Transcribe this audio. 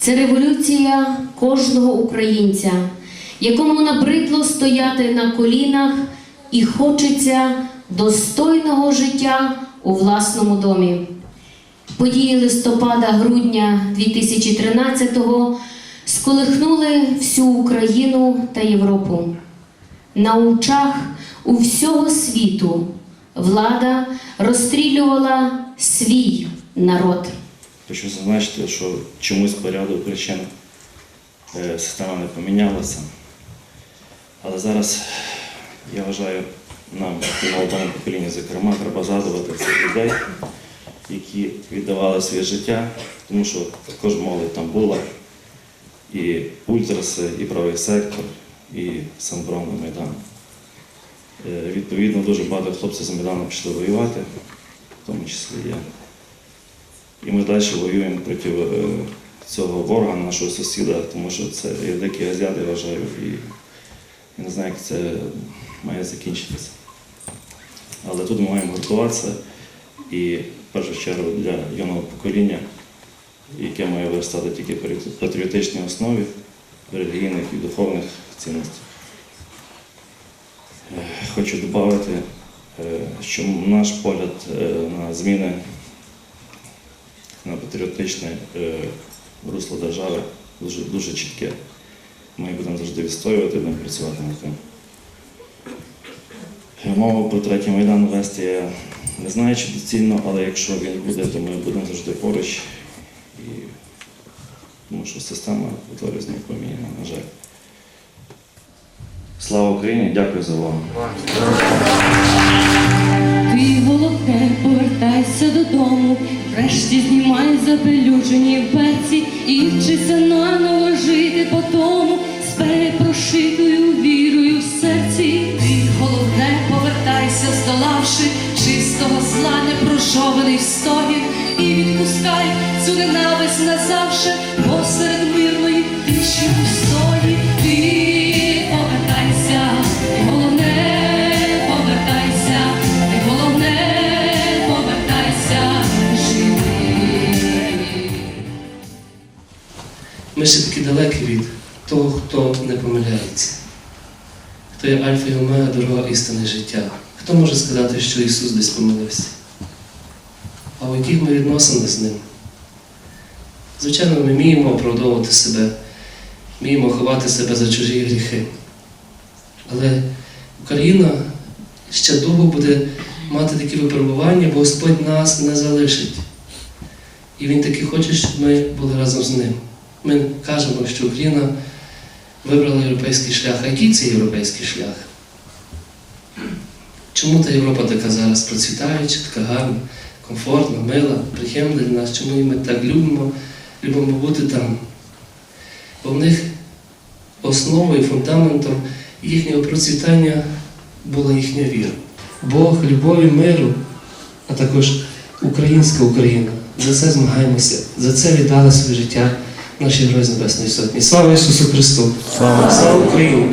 Це революція кожного українця, якому набридло стояти на колінах і хочеться достойного життя у власному домі. Події листопада-грудня 2013-го сколихнули всю Україну та Європу. На очах у всього світу влада розстрілювала свій народ. Хочу зазначити, що чомусь по ряду причин е, система не помінялася. Але зараз я вважаю, нам і молодому поколінню, зокрема, треба згадувати цих людей, які віддавали своє життя, тому що також молодь там була. І ультраси, і правий сектор, і самоборонний Майдан. Е, Відповідно, дуже багато хлопців з Майдану пішли воювати, в тому числі я. І ми далі воюємо проти е, цього ворога, нашого сусіда, тому що це є дикі азіати, я вважаю, і я не знаю, як це має закінчитися. Але тут ми маємо готуватися і в першу чергу для юного покоління, яке має виростати тільки при патріотичній основі, релігійних і духовних цінностей. Е, Хочу додати, е, що наш погляд на зміни патріотичне е, русло держави дуже, дуже чітке. Ми будемо завжди відстоювати, будемо працювати над тим. Е, Мову про третій майдан вести я не знаю, чи доцільно, але якщо він буде, то ми будемо завжди поруч. І... Тому що система з них поміняна, на жаль. Слава Україні! Дякую за увагу. Ти додому, врешті знімай запелюжені берці і вчися наново жити по тому з перепрошитою вірою в серці. Ти головне, повертайся, здолавши чистого зла, непрожований стогін, і відпускай цю ненависть назавше посеред мирної тиші Ми далекі від того, хто не помиляється, хто є альфа і омега, дорога істини життя. Хто може сказати, що Ісус десь помилився? А у яких ми відносини з Ним? Звичайно, ми вміємо оправдовувати себе, вміємо ховати себе за чужі гріхи. Але Україна ще довго буде мати такі випробування, бо Господь нас не залишить. І Він таки хоче, щоб ми були разом з ним. Ми кажемо, що Україна вибрала європейський шлях. А який це європейський шлях? Чому та Європа така зараз процвітаюча, така гарна, комфортна, мила, приємна для нас? Чому ми так любимо, любимо бути там? Бо в них основою, фундаментом їхнього процвітання була їхня віра. Бог, любові, миру, а також українська Україна. За це змагаємося, за це віддали своє життя наші герої Небесної Сотні. Слава Ісусу Христу! Слава, Слава Україні!